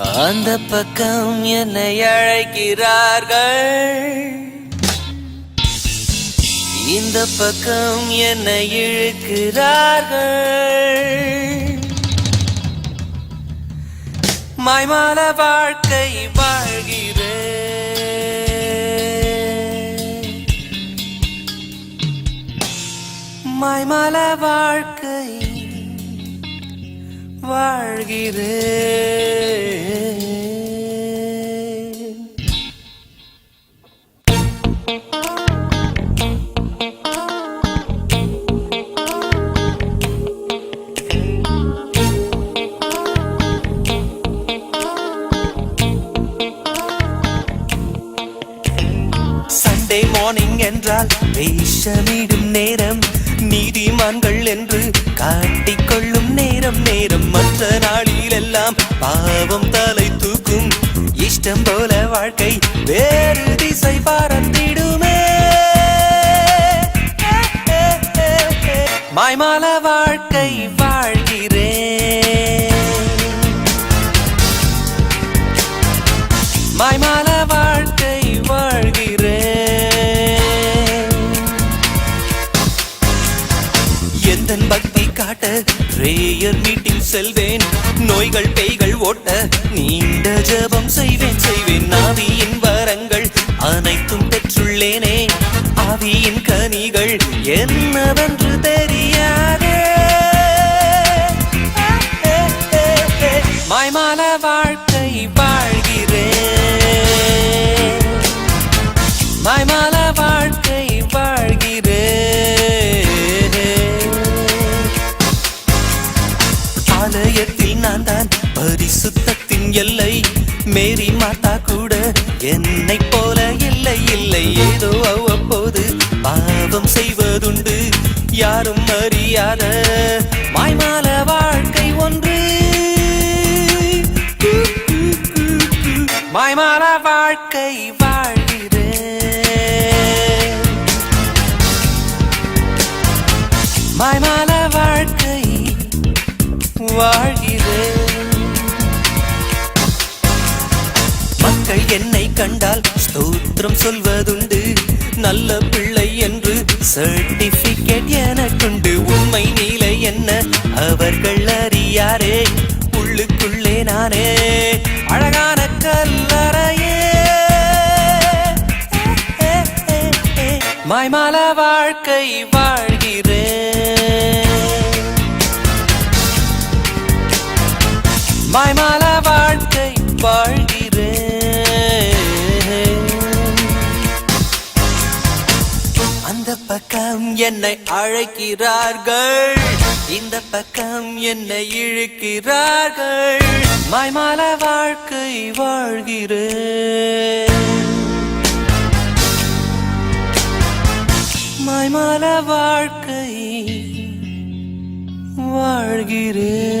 அந்த பக்கம் என்னை அழைக்கிறார்கள். இந்த பக்கம் என்னை இழுக்கிறார்கள். மாய்மால வாழ்க்கை வாழ்கிறேன் மாய்மால வாழ்க்கை வாழ்கிறேன் சண்டே மார்னிங் என்றால் வேஷமிடும் நேரம் நீதிமான்கள் என்று காட்டிக்கொள்ளும் நேரம். நேரம் நாளிலெல்லாம் பாவம் தலை தூக்கும். இஷ்டம் போல வாழ்க்கை வேறு திசை பறந்திடுமே மாய்மால வாழ்க்கை வாழ்கிறேன். மாய்மால பிரேயர் மீட்டிங் செல்வேன். நோய்கள் பேய்கள் ஓட்ட நீண்ட ஜபம் செய்வேன் செய்வேன். ஆவியின் வரங்கள் அனைத்தும் பெற்றுள்ளேனே. ஆவியின் கனிகள் என்னவென்று தெரியாதே. மாய்மான வாழ்க்கை வாழ்கிறேன். மாய்மான ஆலயத்தில் நான் தான் பரிசுத்தத்தின் எல்லை மேரி மாதா கூட. என்னை போல இல்லை இல்லை ஏதோ அவ்வப்போது. பாவம் செய்வதுண்டு யாரும் அறியாத மாய்மால வாழ்க்கை ஒன்று. மாய்மால வாழ்க்கை வாழ்கிறேன் மக்கள் என்னை கண்டால் ஸ்தோத்திரம் சொல்வதுண்டு. நல்ல பிள்ளை என்று சர்டிபிகேட் எனக்குண்டு. உண்மை நிலை என்ன? அவர்கள் அறியாரே. உள்ளுக்குள்ளே நானே. அழகான கல்லறையே. மாய்மால வாழ்க்கை வாழ்கிறேன் மாய்மால வாழ்க்கை வாழ்கிறேன் அந்த பக்கம் என்னை அழைக்கிறார்கள். இந்த பக்கம் என்னை இழுக்கிறார்கள். மாய்மால வாழ்க்கை வாழ்கிறேன் மாய்மால வாழ்க்கை வாழ்கிறேன்